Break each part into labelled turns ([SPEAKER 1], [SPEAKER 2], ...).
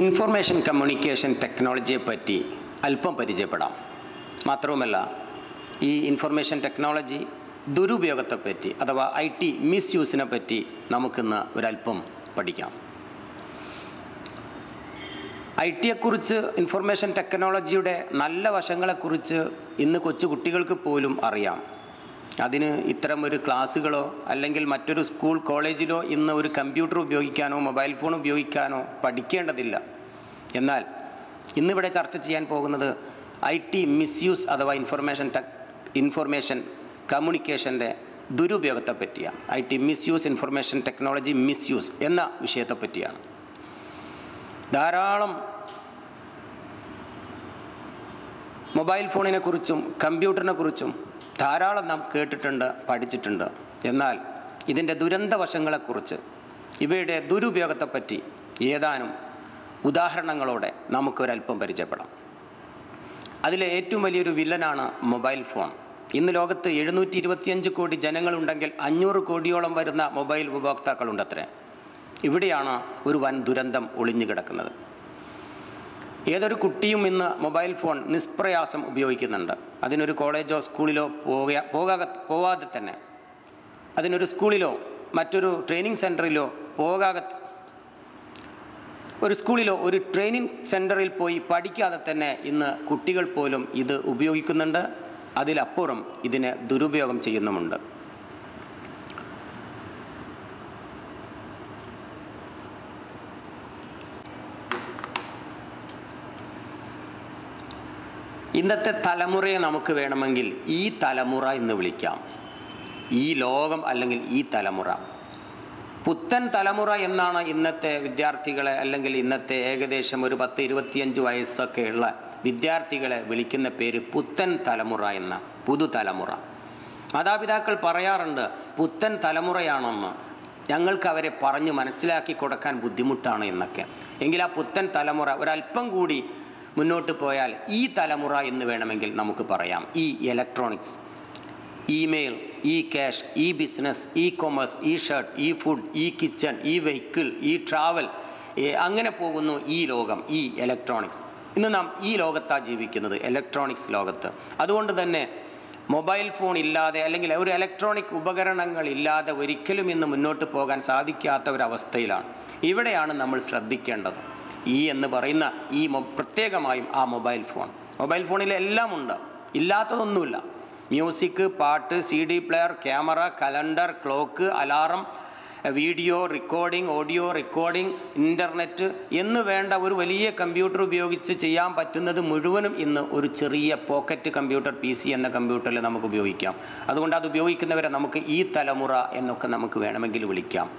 [SPEAKER 1] Information communication ടെക്നോളജിയെ പറ്റി അല്പം പരിചയപ്പെടാം. മാത്രവുമല്ല ഈ ഇൻഫർമേഷൻ ടെക്നോളജി ദുരുപയോഗത്തെപ്പറ്റി അഥവാ ഐ ടി മിസ്യൂസിനെ പറ്റി നമുക്കിന്ന് ഒരല്പം പഠിക്കാം. ഐ ടിയെക്കുറിച്ച് ഇൻഫർമേഷൻ ടെക്നോളജിയുടെ നല്ല വശങ്ങളെക്കുറിച്ച് ഇന്ന് കൊച്ചു കുട്ടികൾക്ക് പോലും അറിയാം. അതിന് ഇത്തരം ഒരു ക്ലാസ്സുകളോ അല്ലെങ്കിൽ മറ്റൊരു സ്കൂൾ കോളേജിലോ ഇന്ന് ഒരു കമ്പ്യൂട്ടർ ഉപയോഗിക്കാനോ മൊബൈൽ ഫോൺ ഉപയോഗിക്കാനോ പഠിക്കേണ്ടതില്ല. എന്നാൽ ഇന്നിവിടെ ചർച്ച ചെയ്യാൻ പോകുന്നത് ഐ ടി മിസ്യൂസ് അഥവാ ഇൻഫർമേഷൻ ടെക് ഇൻഫർമേഷൻ കമ്മ്യൂണിക്കേഷന്റെ ദുരുപയോഗത്തെ പറ്റിയാണ്. I T misuse information technology misuse എന്ന വിഷയത്തെ പറ്റിയാണ്. ധാരാളം മൊബൈൽ ഫോണിനെക്കുറിച്ചും കമ്പ്യൂട്ടറിനെക്കുറിച്ചും കമ്പ്യൂട്ടറിനെ കുറിച്ചും ധാരാളം നാം കേട്ടിട്ടുണ്ട് പഠിച്ചിട്ടുണ്ട്. എന്നാൽ ഇതിന്റെ ദുരന്ത വശങ്ങളെക്കുറിച്ച് ഇവയുടെ ദുരുപയോഗത്തെപ്പറ്റി ഏതാനും ഉദാഹരണങ്ങളോടെ നമുക്കൊരല്പം പരിചയപ്പെടാം. അതിലെ ഏറ്റവും വലിയൊരു വില്ലനാണ് മൊബൈൽ ഫോൺ. ഇന്ന് ലോകത്ത് എഴുന്നൂറ്റി ഇരുപത്തിയഞ്ച് കോടി ജനങ്ങളുണ്ടെങ്കിൽ അഞ്ഞൂറ് കോടിയോളം വരുന്ന മൊബൈൽ ഉപഭോക്താക്കളുണ്ടത്രേ. ഇവിടെയാണ് ഒരു വൻ ദുരന്തം ഒളിഞ്ഞു കിടക്കുന്നത് ഏതൊരു കുട്ടിയും ഇന്ന് മൊബൈൽ ഫോൺ നിഷ്പ്രയാസം ഉപയോഗിക്കുന്നുണ്ട്. അതിനൊരു കോളേജോ സ്കൂളിലോ പോകാ പോകാതെ പോവാതെ തന്നെ. അതിനൊരു സ്കൂളിലോ മറ്റൊരു ട്രെയിനിങ് സെന്ററിലോ പോകാതെ ഒരു സ്കൂളിലോ ഒരു ട്രെയിനിങ് സെന്ററിൽ പോയി പഠിക്കാതെ തന്നെ ഇന്ന് കുട്ടികൾ പോലും ഇത് ഉപയോഗിക്കുന്നുണ്ട്. അതിലപ്പുറം ഇതിനെ ദുരുപയോഗം ചെയ്യുന്നുമുണ്ട്. ഇന്നത്തെ തലമുറയെ നമുക്ക് വേണമെങ്കിൽ ഈ തലമുറ എന്ന് വിളിക്കാം. ഈ ലോകം അല്ലെങ്കിൽ ഈ തലമുറ. പുത്തൻ തലമുറ എന്നാണ് ഇന്നത്തെ വിദ്യാർത്ഥികളെ അല്ലെങ്കിൽ ഇന്നത്തെ ഏകദേശം ഒരു പത്ത് ഇരുപത്തിയഞ്ച് വയസ്സൊക്കെയുള്ള വിദ്യാർത്ഥികളെ വിളിക്കുന്ന പേര് പുത്തൻ തലമുറ എന്ന പുതുതലമുറ മാതാപിതാക്കൾ പറയാറുണ്ട് പുത്തൻ തലമുറയാണെന്ന്. ഞങ്ങൾക്ക് അവരെ പറഞ്ഞു മനസ്സിലാക്കി കൊടുക്കാൻ ബുദ്ധിമുട്ടാണ് എന്നൊക്കെ. എങ്കിൽ ആ പുത്തൻ തലമുറ ഒരല്പം കൂടി മുന്നോട്ട് പോയാൽ ഈ തലമുറ എന്ന് വേണമെങ്കിൽ നമുക്ക് പറയാം. ഈ electronics email e cash e business e commerce e shirt e food e kitchen e vehicle e travel അങ്ങനെ പോകുന്നു ഈ ലോകം ഈ ഇലക്ട്രോണിക്സ് ഇന്ന് നാം ഈ ലോകത്താണ് ജീവിക്കുന്നത് ഇലക്ട്രോണിക്സ് ലോകത്ത്. അതുകൊണ്ട് തന്നെ മൊബൈൽ ഫോൺ ഇല്ലാതെ അല്ലെങ്കിൽ ഒരു ഇലക്ട്രോണിക് ഉപകരണങ്ങൾ ഇല്ലാതെ ഒരിക്കലും ഇന്ന് മുന്നോട്ട് പോകാൻ സാധിക്കാത്ത ഒരവസ്ഥയിലാണ് ഇവിടെയാണ് നമ്മൾ ശ്രദ്ധിക്കേണ്ടത്. ഈ എന്ന് പറയുന്ന ഈ പ്രത്യേകമായും ആ മൊബൈൽ ഫോൺ. മൊബൈൽ ഫോണിൽ എല്ലാം ഉണ്ട് ഇല്ലാത്തതൊന്നുമില്ല. മ്യൂസിക് പാട്ട് C D player camera calendar clock alarm video recording audio recording internet എന്ന് വേണ്ട ഒരു വലിയ കമ്പ്യൂട്ടർ ഉപയോഗിച്ച് ചെയ്യാൻ പറ്റുന്നത് മുഴുവനും ഇന്ന് ഒരു ചെറിയ പോക്കറ്റ് കമ്പ്യൂട്ടർ പി സി എന്ന കമ്പ്യൂട്ടറിൽ നമുക്ക് ഉപയോഗിക്കാം. അതുകൊണ്ട് അത് ഉപയോഗിക്കുന്നവരെ നമുക്ക് ഈ തലമുറ എന്നൊക്കെ നമുക്ക് വേണമെങ്കിൽ വിളിക്കാം.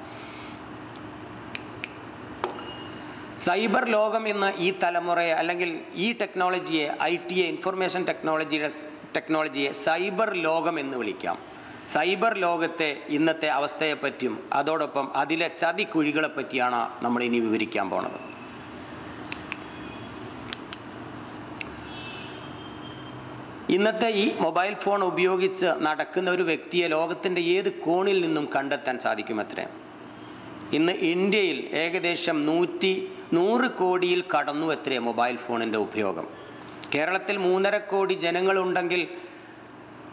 [SPEAKER 1] സൈബർ ലോകം എന്ന ഈ തലമുറയെ അല്ലെങ്കിൽ ഈ ടെക്നോളജിയെ ഐ എ ഇൻഫർമേഷൻ ടെക്നോളജിയുടെ ടെക്നോളജിയെ സൈബർ ലോകം എന്ന് വിളിക്കാം. സൈബർ ലോകത്തെ ഇന്നത്തെ അവസ്ഥയെപ്പറ്റിയും അതോടൊപ്പം അതിലെ ചതിക്കുഴികളെപ്പറ്റിയാണ് നമ്മൾ ഇനി വിവരിക്കാൻ പോണത്. ഇന്നത്തെ ഈ മൊബൈൽ ഫോൺ ഉപയോഗിച്ച് നടക്കുന്ന ഒരു വ്യക്തിയെ ലോകത്തിന്റെ ഏത് കോണിൽ നിന്നും കണ്ടെത്താൻ സാധിക്കുമത്രേ ഇന്ന് ഇന്ത്യയിൽ ഏകദേശം നൂറ്റി നൂറ് കോടിയിൽ കടന്നു എത്ര മൊബൈൽ ഫോണിന്റെ ഉപയോഗം. കേരളത്തിൽ മൂന്നര കോടി ജനങ്ങളുണ്ടെങ്കിൽ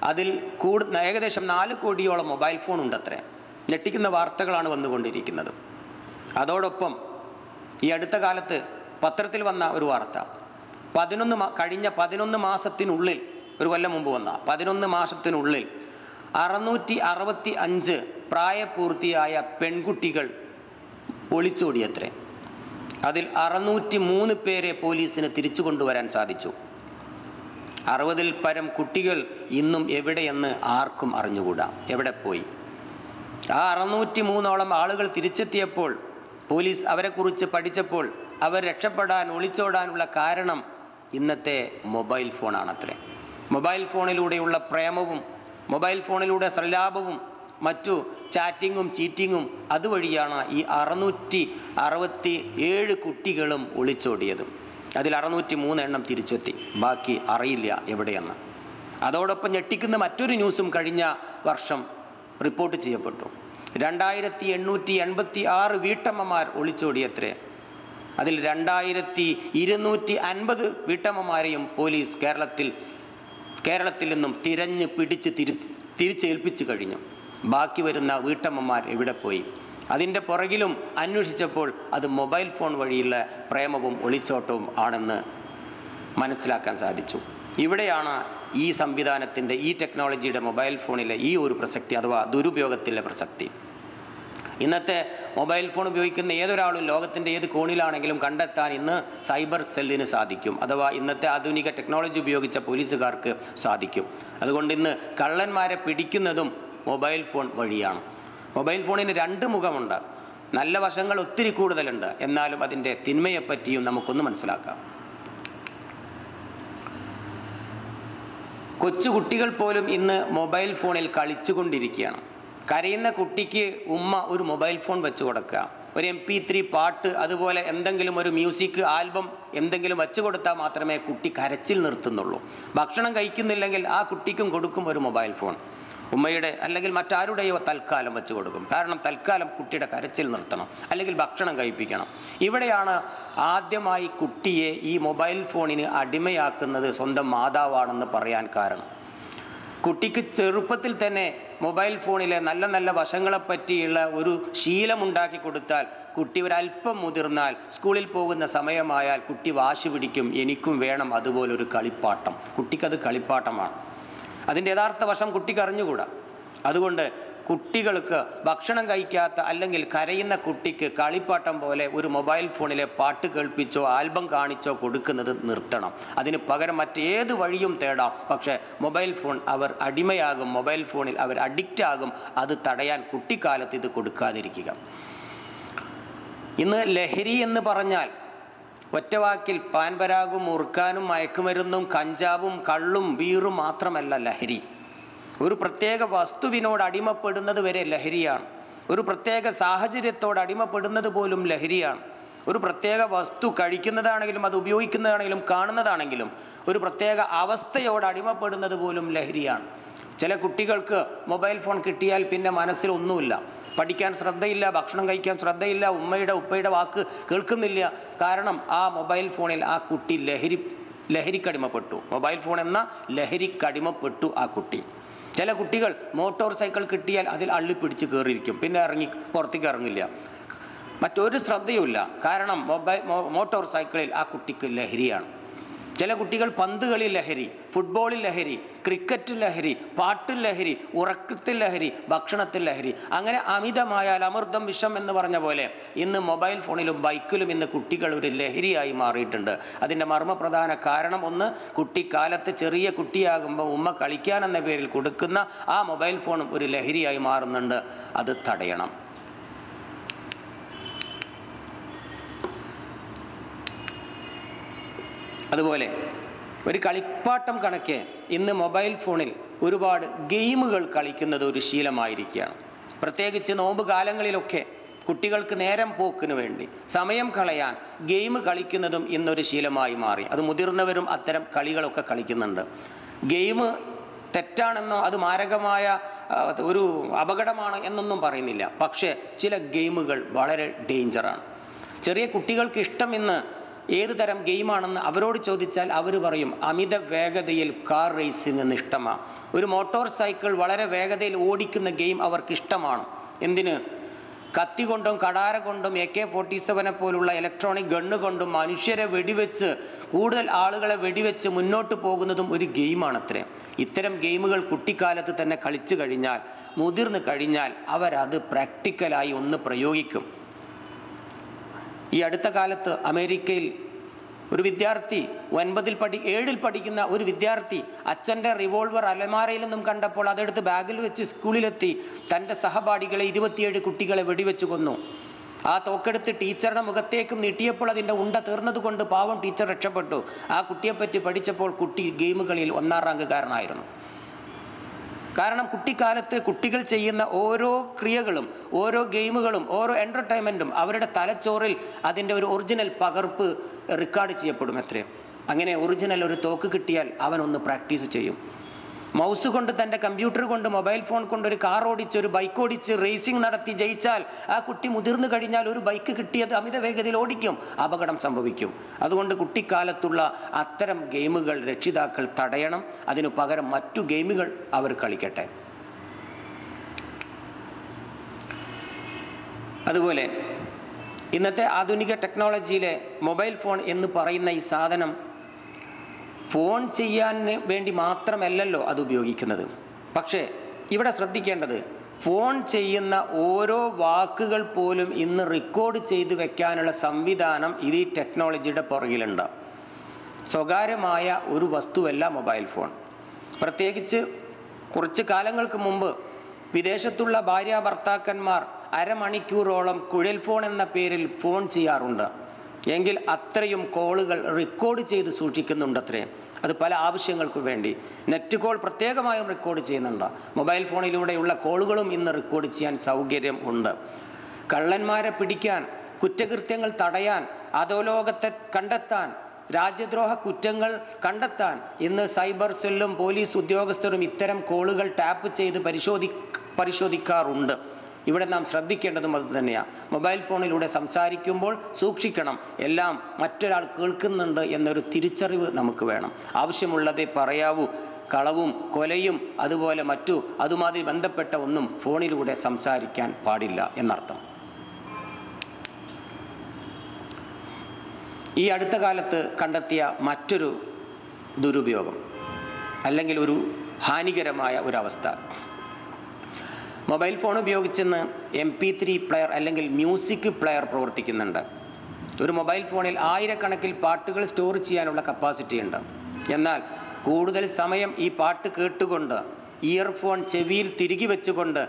[SPEAKER 1] അതിൽ കൂടു ഏകദേശം നാല് കോടിയോളം മൊബൈൽ ഫോൺ ഉണ്ടത്രേ ഞെട്ടിക്കുന്ന വാർത്തകളാണ് വന്നുകൊണ്ടിരിക്കുന്നത്. അതോടൊപ്പം ഈ അടുത്ത കാലത്ത് പത്രത്തിൽ വന്ന ഒരു വാർത്ത. പതിനൊന്ന് കഴിഞ്ഞ പതിനൊന്ന് മാസത്തിനുള്ളിൽ ഒരു കൊല്ലം മുമ്പ് വന്ന പതിനൊന്ന് മാസത്തിനുള്ളിൽ അറുന്നൂറ്റി അറുപത്തി അഞ്ച് പ്രായപൂർത്തിയായ പെൺകുട്ടികൾ ഒളിച്ചോടിയത്രേ. അതിൽ അറുന്നൂറ്റി മൂന്ന് പേരെ പോലീസിന് തിരിച്ചു കൊണ്ടുവരാൻ സാധിച്ചു. അറുപതിൽ പരം കുട്ടികൾ ഇന്നും എവിടെയെന്ന് ആർക്കും അറിഞ്ഞുകൂടാ. എവിടെ പോയി? ആ അറുന്നൂറ്റി മൂന്നോളം ആളുകൾ തിരിച്ചെത്തിയപ്പോൾ പോലീസ് അവരെക്കുറിച്ച് പഠിച്ചപ്പോൾ അവർ രക്ഷപ്പെടാൻ ഒളിച്ചോടാനുള്ള കാരണം ഇന്നത്തെ മൊബൈൽ ഫോണാണത്രേ. മൊബൈൽ ഫോണിലൂടെയുള്ള പ്രേമവും മൊബൈൽ ഫോണിലൂടെ സല്ലാപവും മറ്റു ചാറ്റിങ്ങും ചീറ്റിങ്ങും അതുവഴിയാണ് ഈ അറുന്നൂറ്റി അറുപത്തി ഏഴ് കുട്ടികളും ഒളിച്ചോടിയതും. അതിൽ അറുന്നൂറ്റി മൂന്നെണ്ണം തിരിച്ചെത്തി. ബാക്കി അറിയില്ല എവിടെയെന്ന്. അതോടൊപ്പം ഞെട്ടിക്കുന്ന മറ്റൊരു ന്യൂസും കഴിഞ്ഞ വർഷം റിപ്പോർട്ട് ചെയ്യപ്പെട്ടു. രണ്ടായിരത്തി എണ്ണൂറ്റി എൺപത്തി ആറ് വീട്ടമ്മമാർ ഒളിച്ചോടിയത്രേ. അതിൽ രണ്ടായിരത്തി ഇരുന്നൂറ്റി അൻപത് വീട്ടമ്മമാരെയും പോലീസ് കേരളത്തിൽ കേരളത്തിൽ നിന്നും തിരഞ്ഞ് പിടിച്ച് തിരി തിരിച്ചേൽപ്പിച്ചു കഴിഞ്ഞു. ബാക്കി വരുന്ന വീട്ടമ്മമാർ എവിടെ പോയി? അതിന്റെ പുറകിലും അന്വേഷിച്ചപ്പോൾ അത് മൊബൈൽ ഫോൺ വഴിയുള്ള പ്രേമവും ഒളിച്ചോട്ടവും ആണെന്ന് മനസ്സിലാക്കാൻ സാധിച്ചു. ഇവിടെയാണ് ഈ സംവിധാനത്തിന്റെ ഈ ടെക്നോളജിയുടെ മൊബൈൽ ഫോണിലെ ഈ ഒരു പ്രസക്തി അഥവാ ദുരുപയോഗത്തിലെ പ്രസക്തി. ഇന്നത്തെ മൊബൈൽ ഫോൺ ഉപയോഗിക്കുന്ന ഏതൊരാളും ലോകത്തിന്റെ ഏത് കോണിലാണെങ്കിലും കണ്ടെത്താൻ ഇന്ന് സൈബർ സെല്ലിന് സാധിക്കും. അഥവാ ഇന്നത്തെ ആധുനിക ടെക്നോളജി ഉപയോഗിച്ച പോലീസുകാർക്ക് സാധിക്കും. അതുകൊണ്ട് ഇന്ന് കള്ളന്മാരെ പിടിക്കുന്നതും മൊബൈൽ ഫോൺ വഴിയാണ്. മൊബൈൽ ഫോണിന് രണ്ട് മുഖമുണ്ട്. നല്ല വശങ്ങൾ ഒത്തിരി കൂടുതലുണ്ട്. എന്നാലും അതിന്റെ തിന്മയെപ്പറ്റിയും നമുക്കൊന്ന് മനസ്സിലാക്കാം. കൊച്ചുകുട്ടികൾ പോലും ഇന്ന് മൊബൈൽ ഫോണിൽ കളിച്ചുകൊണ്ടിരിക്കുകയാണ്. കരയുന്ന കുട്ടിക്ക് ഉമ്മ ഒരു മൊബൈൽ ഫോൺ വെച്ച് കൊടുക്കുക. ഒരു എം പി ത്രീ പാട്ട് അതുപോലെ എന്തെങ്കിലും ഒരു മ്യൂസിക് ആൽബം എന്തെങ്കിലും വെച്ച് കൊടുത്താൽ മാത്രമേ കുട്ടി കരച്ചിൽ നിർത്തുന്നുള്ളൂ. ഭക്ഷണം കഴിക്കുന്നില്ലെങ്കിൽ ആ കുട്ടിക്കും കൊടുക്കും ഒരു മൊബൈൽ ഫോൺ. ഉമ്മയുടെ അല്ലെങ്കിൽ മറ്റാരുടെയോ തൽക്കാലം വെച്ച് കൊടുക്കും. കാരണം തൽക്കാലം കുട്ടിയുടെ കരച്ചിൽ നിർത്തണം. അല്ലെങ്കിൽ ഭക്ഷണം കഴിപ്പിക്കണം. ഇവിടെയാണ് ആദ്യമായി കുട്ടിയെ ഈ മൊബൈൽ ഫോണിന് അടിമയാക്കുന്നത് സ്വന്തം മാതാവാണെന്ന് പറയാൻ കാരണം. കുട്ടിക്ക് ചെറുപ്പത്തിൽ തന്നെ മൊബൈൽ ഫോണിലെ നല്ല നല്ല വശങ്ങളെപ്പറ്റിയുള്ള ഒരു ശീലമുണ്ടാക്കി കൊടുത്താൽ കുട്ടി ഒരല്പം മുതിർന്നാൽ സ്കൂളിൽ പോകുന്ന സമയമായാൽ കുട്ടി വാശി പിടിക്കും. എനിക്കും വേണം അതുപോലൊരു കളിപ്പാട്ടം. കുട്ടിക്കത് കളിപ്പാട്ടമാണ്. അതിന്റെ യഥാർത്ഥ വശം കുട്ടിക്ക് അറിഞ്ഞുകൂടാ. അതുകൊണ്ട് കുട്ടികൾക്ക് ഭക്ഷണം കഴിക്കാത്ത അല്ലെങ്കിൽ കരയുന്ന കുട്ടിക്ക് കളിപ്പാട്ടം പോലെ ഒരു മൊബൈൽ ഫോണിലെ പാട്ട് കേൾപ്പിച്ചോ ആൽബം കാണിച്ചോ കൊടുക്കുന്നത് നിർത്തണം. അതിന് പകരം മറ്റേത് വഴിയും തേടാം. പക്ഷേ മൊബൈൽ ഫോൺ അവർ അടിമയാകും. മൊബൈൽ ഫോണിൽ അവർ അഡിക്റ്റ് ആകും. അത് തടയാൻ കുട്ടിക്കാലത്ത് ഇത് കൊടുക്കാതിരിക്കുക. ഇന്ന് ലഹരി എന്ന് പറഞ്ഞാൽ ഒറ്റവാക്കിൽ പാൻപരാഗും മുറുക്കാനും മയക്കുമരുന്നും കഞ്ചാവും കള്ളും ബീറും മാത്രമല്ല ലഹരി. ഒരു പ്രത്യേക വസ്തുവിനോട് അടിമപ്പെടുന്നത് വരെ ലഹരിയാണ്. ഒരു പ്രത്യേക സാഹചര്യത്തോട് അടിമപ്പെടുന്നത് പോലും ലഹരിയാണ്. ഒരു പ്രത്യേക വസ്തു കഴിക്കുന്നതാണെങ്കിലും അത് ഉപയോഗിക്കുന്നതാണെങ്കിലും കാണുന്നതാണെങ്കിലും ഒരു പ്രത്യേക അവസ്ഥയോട് അടിമപ്പെടുന്നത് പോലും ലഹരിയാണ്. ചില കുട്ടികൾക്ക് മൊബൈൽ ഫോൺ കിട്ടിയാൽ പിന്നെ മനസ്സിൽ ഒന്നുമില്ല. പഠിക്കാൻ ശ്രദ്ധയില്ല ഭക്ഷണം കഴിക്കാൻ ശ്രദ്ധയില്ല ഉമ്മയുടെ ഉപ്പയുടെ വാക്ക് കേൾക്കുന്നില്ല. കാരണം ആ മൊബൈൽ ഫോണിൽ ആ കുട്ടി ലഹരി ലഹരിക്കടിമപ്പെട്ടു. മൊബൈൽ ഫോൺ എന്ന ലഹരിക്കടിമപ്പെട്ടു ആ കുട്ടി. ചില കുട്ടികൾ മോട്ടോർ സൈക്കിൾ കിട്ടിയാൽ അതിൽ അള്ളിപ്പിടിച്ച് കയറിയിരിക്കും. പിന്നെ ഇറങ്ങി പുറത്തേക്ക് ഇറങ്ങില്ല. മറ്റൊരു ശ്രദ്ധയുമില്ല. കാരണം മൊബൈൽ മോട്ടോർ സൈക്കിളിൽ ആ കുട്ടിക്ക് ലഹരിയാണ്. ചില കുട്ടികൾ പന്ത് കളി ലഹരി ഫുട്ബോളിൽ ലഹരി ക്രിക്കറ്റ് ലഹരി പാട്ടിൽ ലഹരി ഉറക്കത്തിൽ ലഹരി ഭക്ഷണത്തിൽ ലഹരി അങ്ങനെ അമിതമായാൽ അമൃതം വിഷം എന്ന് പറഞ്ഞ പോലെ ഇന്ന് മൊബൈൽ ഫോണിലും ബൈക്കിലും ഇന്ന് കുട്ടികൾ ഒരു ലഹരിയായി മാറിയിട്ടുണ്ട്. അതിന്റെ മർമ്മപ്രധാന കാരണം ഒന്ന് കുട്ടിക്കാലത്ത് ചെറിയ കുട്ടിയാകുമ്പോൾ ഉമ്മ കളിക്കാൻ എന്ന പേരിൽ കൊടുക്കുന്ന ആ മൊബൈൽ ഫോണും ഒരു ലഹരിയായി മാറുന്നുണ്ട്. അത് തടയണം. അതുപോലെ ഒരു കളിപ്പാട്ടം കണക്ക് ഇന്ന് മൊബൈൽ ഫോണിൽ ഒരുപാട് ഗെയിമുകൾ കളിക്കുന്നത് ഒരു ശീലമായിരിക്കുകയാണ്. പ്രത്യേകിച്ച് നോമ്പ് കാലങ്ങളിലൊക്കെ കുട്ടികൾക്ക് നേരം പോക്കിന് വേണ്ടി സമയം കളയാൻ ഗെയിം കളിക്കുന്നതും ഇന്നൊരു ശീലമായി മാറി. അത് മുതിർന്നവരും അത്തരം കളികളൊക്കെ കളിക്കുന്നുണ്ട്. ഗെയിം തെറ്റാണെന്നോ അത് മാരകമായ ഒരു അപകടമാണ് എന്നൊന്നും പറയുന്നില്ല. പക്ഷേ ചില ഗെയിമുകൾ വളരെ ഡേഞ്ചറാണ്. ചെറിയ കുട്ടികൾക്ക് ഇഷ്ടം ഇന്ന് ഏത് തരം ഗെയിമാണെന്ന് അവരോട് ചോദിച്ചാൽ അവർ പറയും അമിത വേഗതയിൽ കാർ റേസിംഗ് ഇഷ്ടമാണ് ഒരു മോട്ടോർ സൈക്കിൾ വളരെ വേഗതയിൽ ഓടിക്കുന്ന ഗെയിം അവർക്ക് ഇഷ്ടമാണ് എന്തിന്? കത്തി കൊണ്ടും കടാര കൊണ്ടും എ കെ ഫോർട്ടി സെവനെ പോലുള്ള ഇലക്ട്രോണിക് ഗണ്ണ് കൊണ്ടും മനുഷ്യരെ വെടിവെച്ച് കൂടുതൽ ആളുകളെ വെടിവെച്ച് മുന്നോട്ട് പോകുന്നതും ഒരു ഗെയിമാണത്രേ. ഇത്തരം ഗെയിമുകൾ കുട്ടിക്കാലത്ത് തന്നെ കളിച്ചു കഴിഞ്ഞാൽ മുതിർന്നു കഴിഞ്ഞാൽ അവരത് പ്രാക്ടിക്കലായി ഒന്ന് പ്രയോഗിക്കും. ഈ അടുത്ത കാലത്ത് അമേരിക്കയിൽ ഒരു വിദ്യാർത്ഥി ഒൻപതിൽ പഠി ഏഴിൽ പഠിക്കുന്ന ഒരു വിദ്യാർത്ഥി അച്ഛന്റെ റിവോൾവർ അലമാരയിൽ നിന്നും കണ്ടപ്പോൾ അതെടുത്ത് ബാഗിൽ വെച്ച് സ്കൂളിലെത്തി തന്റെ സഹപാഠികളെ ഇരുപത്തിയേഴ് കുട്ടികളെ വെടിവെച്ച് കൊന്നു. ആ തോക്കെടുത്ത് ടീച്ചറുടെ മുഖത്തേക്കും നീട്ടിയപ്പോൾ അതിന്റെ ഉണ്ട തീർന്നതുകൊണ്ട് പാവം ടീച്ചർ രക്ഷപ്പെട്ടു. ആ കുട്ടിയെപ്പറ്റി പഠിച്ചപ്പോൾ കുട്ടി ഗെയിമുകളിൽ ഒന്നാം റാങ്കുകാരനായിരുന്നു. കാരണം കുട്ടിക്കാലത്ത് കുട്ടികൾ ചെയ്യുന്ന ഓരോ ക്രിയകളും ഓരോ ഗെയിമുകളും ഓരോ എന്റർടൈൻമെന്റും അവരുടെ തലച്ചോറിൽ അതിന്റെ ഒരു ഒറിജിനൽ പകർപ്പ് റെക്കോർഡ് ചെയ്യപ്പെടും എത്രയും അങ്ങനെ ഒറിജിനൽ ഒരു തോക്ക് കിട്ടിയാൽ അവനൊന്ന് പ്രാക്ടീസ് ചെയ്യും. മൗസ് കൊണ്ട് തന്റെ കമ്പ്യൂട്ടർ കൊണ്ട് മൊബൈൽ ഫോൺ കൊണ്ട് ഒരു കാർ ഓടിച്ച് ഒരു ബൈക്ക് ഓടിച്ച് റേസിംഗ് നടത്തി ജയിച്ചാൽ ആ കുട്ടി മുതിർന്നു കഴിഞ്ഞാൽ ഒരു ബൈക്ക് കിട്ടിയത് അമിത വേഗതയിൽ ഓടിക്കും അപകടം സംഭവിക്കും. അതുകൊണ്ട് കുട്ടിക്കാലത്തുള്ള അത്തരം ഗെയിമുകൾ രക്ഷിതാക്കൾ തടയണം. അതിനു പകരം മറ്റു ഗെയിമുകൾ അവർ കളിക്കട്ടെ. അതുപോലെ ഇന്നത്തെ ആധുനിക ടെക്നോളജിയിലെ മൊബൈൽ ഫോൺ എന്ന് പറയുന്ന ഈ സാധനം ഫോൺ ചെയ്യാൻ വേണ്ടി മാത്രമല്ലല്ലോ അത് ഉപയോഗിക്കുന്നത്. പക്ഷേ ഇവിടെ ശ്രദ്ധിക്കേണ്ടത് ഫോൺ ചെയ്യുന്ന ഓരോ വാക്കുകൾ പോലും ഇന്ന് റെക്കോർഡ് ചെയ്തു വെക്കാനുള്ള സംവിധാനം ഇത് ഈ ടെക്നോളജിയുടെ പുറകിലുണ്ട്. സ്വകാര്യമായ ഒരു വസ്തുവല്ല മൊബൈൽ ഫോൺ പ്രത്യേകിച്ച് കുറച്ച് കാലങ്ങൾക്ക് മുമ്പ് വിദേശത്തുള്ള ഭാര്യ ഭർത്താക്കന്മാർ അരമണിക്കൂറോളം കുഴൽ ഫോൺ എന്ന പേരിൽ ഫോൺ ചെയ്യാറുണ്ട്. എങ്കിൽ അത്രയും കോളുകൾ റെക്കോർഡ് ചെയ്ത് സൂക്ഷിക്കുന്നുണ്ടത്രേ. അത് പല ആവശ്യങ്ങൾക്ക് വേണ്ടി. നെറ്റ് കോൾ പ്രത്യേകമായും റെക്കോർഡ് ചെയ്യുന്നുണ്ട്. മൊബൈൽ ഫോണിലൂടെയുള്ള കോളുകളും ഇന്ന് റെക്കോർഡ് ചെയ്യാൻ സൗകര്യം ഉണ്ട്. കള്ളന്മാരെ പിടിക്കാൻ കുറ്റകൃത്യങ്ങൾ തടയാൻ അധോലോകത്തെ കണ്ടെത്താൻ രാജ്യദ്രോഹ കുറ്റങ്ങൾ കണ്ടെത്താൻ ഇന്ന് സൈബർ സെല്ലും പോലീസ് ഉദ്യോഗസ്ഥരും ഇത്തരം കോളുകൾ ടാപ്പ് ചെയ്ത് പരിശോധി പരിശോധിക്കാറുണ്ട്. ഇവിടെ നാം ശ്രദ്ധിക്കേണ്ടതും അത് തന്നെയാണ് മൊബൈൽ ഫോണിലൂടെ സംസാരിക്കുമ്പോൾ സൂക്ഷിക്കണം. എല്ലാം മറ്റൊരാൾ കേൾക്കുന്നുണ്ട് എന്നൊരു തിരിച്ചറിവ് നമുക്ക് വേണം. ആവശ്യമുള്ളതേ പറയാവൂ. കളവും കൊലയും അതുപോലെ മറ്റു അതുമാതിരി ബന്ധപ്പെട്ട ഒന്നും ഫോണിലൂടെ സംസാരിക്കാൻ പാടില്ല എന്നർത്ഥം. ഈ അടുത്ത കാലത്ത് കണ്ടെത്തിയ മറ്റൊരു ദുരുപയോഗം അല്ലെങ്കിൽ ഒരു ഹാനികരമായ ഒരവസ്ഥ. മൊബൈൽ ഫോൺ ഉപയോഗിച്ചെന്ന് എം പി ത്രീ പ്ലെയർ അല്ലെങ്കിൽ മ്യൂസിക് പ്ലെയർ പ്രവർത്തിക്കുന്നുണ്ട്. ഒരു മൊബൈൽ ഫോണിൽ ആയിരക്കണക്കിൽ പാട്ടുകൾ സ്റ്റോർ ചെയ്യാനുള്ള കപ്പാസിറ്റി ഉണ്ട്. എന്നാൽ കൂടുതൽ സമയം ഈ പാട്ട് കേട്ടുകൊണ്ട് ഇയർഫോൺ ചെവിയിൽ തിരികെ വെച്ചുകൊണ്ട്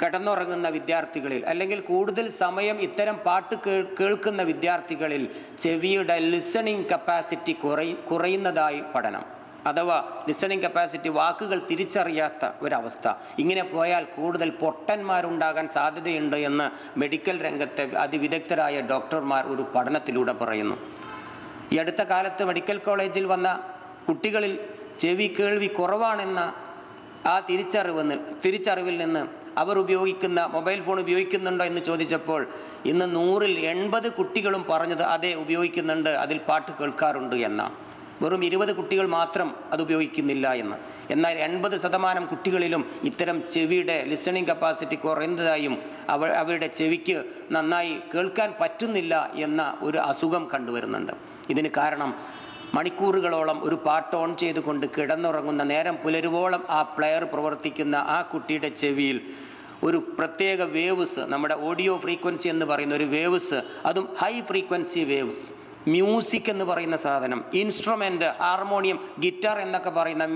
[SPEAKER 1] കിടന്നുറങ്ങുന്ന വിദ്യാർത്ഥികളിൽ അല്ലെങ്കിൽ കൂടുതൽ സമയം ഇത്തരം പാട്ട് കേൾക്കുന്ന വിദ്യാർത്ഥികളിൽ ചെവിയുടെ ലിസണിങ് കപ്പാസിറ്റി കുറയി കുറയുന്നതായി പഠനം. അഥവാ ലിസണിങ് കപ്പാസിറ്റി വാക്കുകൾ തിരിച്ചറിയാത്ത ഒരവസ്ഥ. ഇങ്ങനെ പോയാൽ കൂടുതൽ പൊട്ടന്മാരുണ്ടാകാൻ സാധ്യതയുണ്ട് എന്ന് മെഡിക്കൽ രംഗത്തെ അതിവിദഗ്ധരായ ഡോക്ടർമാർ ഒരു പഠനത്തിലൂടെ പറയുന്നു. ഈ അടുത്ത കാലത്ത് മെഡിക്കൽ കോളേജിൽ വന്ന കുട്ടികളിൽ ചെവി കേൾവി കുറവാണെന്ന ആ തിരിച്ചറിവ് തിരിച്ചറിവിൽ നിന്ന് അവർ ഉപയോഗിക്കുന്ന മൊബൈൽ ഫോൺ ഉപയോഗിക്കുന്നുണ്ടോ എന്ന് ചോദിച്ചപ്പോൾ ഇന്ന് നൂറിൽ എൺപത് കുട്ടികളും പറഞ്ഞത് അതെ ഉപയോഗിക്കുന്നുണ്ട് അതിൽ പാട്ട് കേൾക്കാറുണ്ട് എന്നാണ്. വെറും ഇരുപത് കുട്ടികൾ മാത്രം അത് ഉപയോഗിക്കുന്നില്ല എന്ന്. എന്നാൽ എൺപത് ശതമാനം കുട്ടികളിലും ഇത്തരം ചെവിയുടെ ലിസണിങ് കപ്പാസിറ്റി കുറയുന്നതായും അവ അവരുടെ ചെവിക്ക് നന്നായി കേൾക്കാൻ പറ്റുന്നില്ല എന്ന ഒരു അസുഖം കണ്ടുവരുന്നുണ്ട്. ഇതിന് കാരണം മണിക്കൂറുകളോളം ഒരു പാട്ട് ഓൺ ചെയ്തുകൊണ്ട് കിടന്നുറങ്ങുന്ന നേരം പുലരുവോളം ആ പ്ലെയർ പ്രവർത്തിക്കുന്ന ആ കുട്ടിയുടെ ചെവിയിൽ ഒരു പ്രത്യേക വേവ്സ് നമ്മുടെ ഓഡിയോ ഫ്രീക്വൻസി എന്ന് പറയുന്ന ഒരു വേവ്സ് അതും ഹൈ ഫ്രീക്വൻസി വേവ്സ് മ്യൂസിക് എന്ന് പറയുന്ന സാധനം ഇൻസ്ട്രുമെന്റ് ഹാർമോണിയം ഗിറ്റാർ എന്നൊക്കെ പറയുന്ന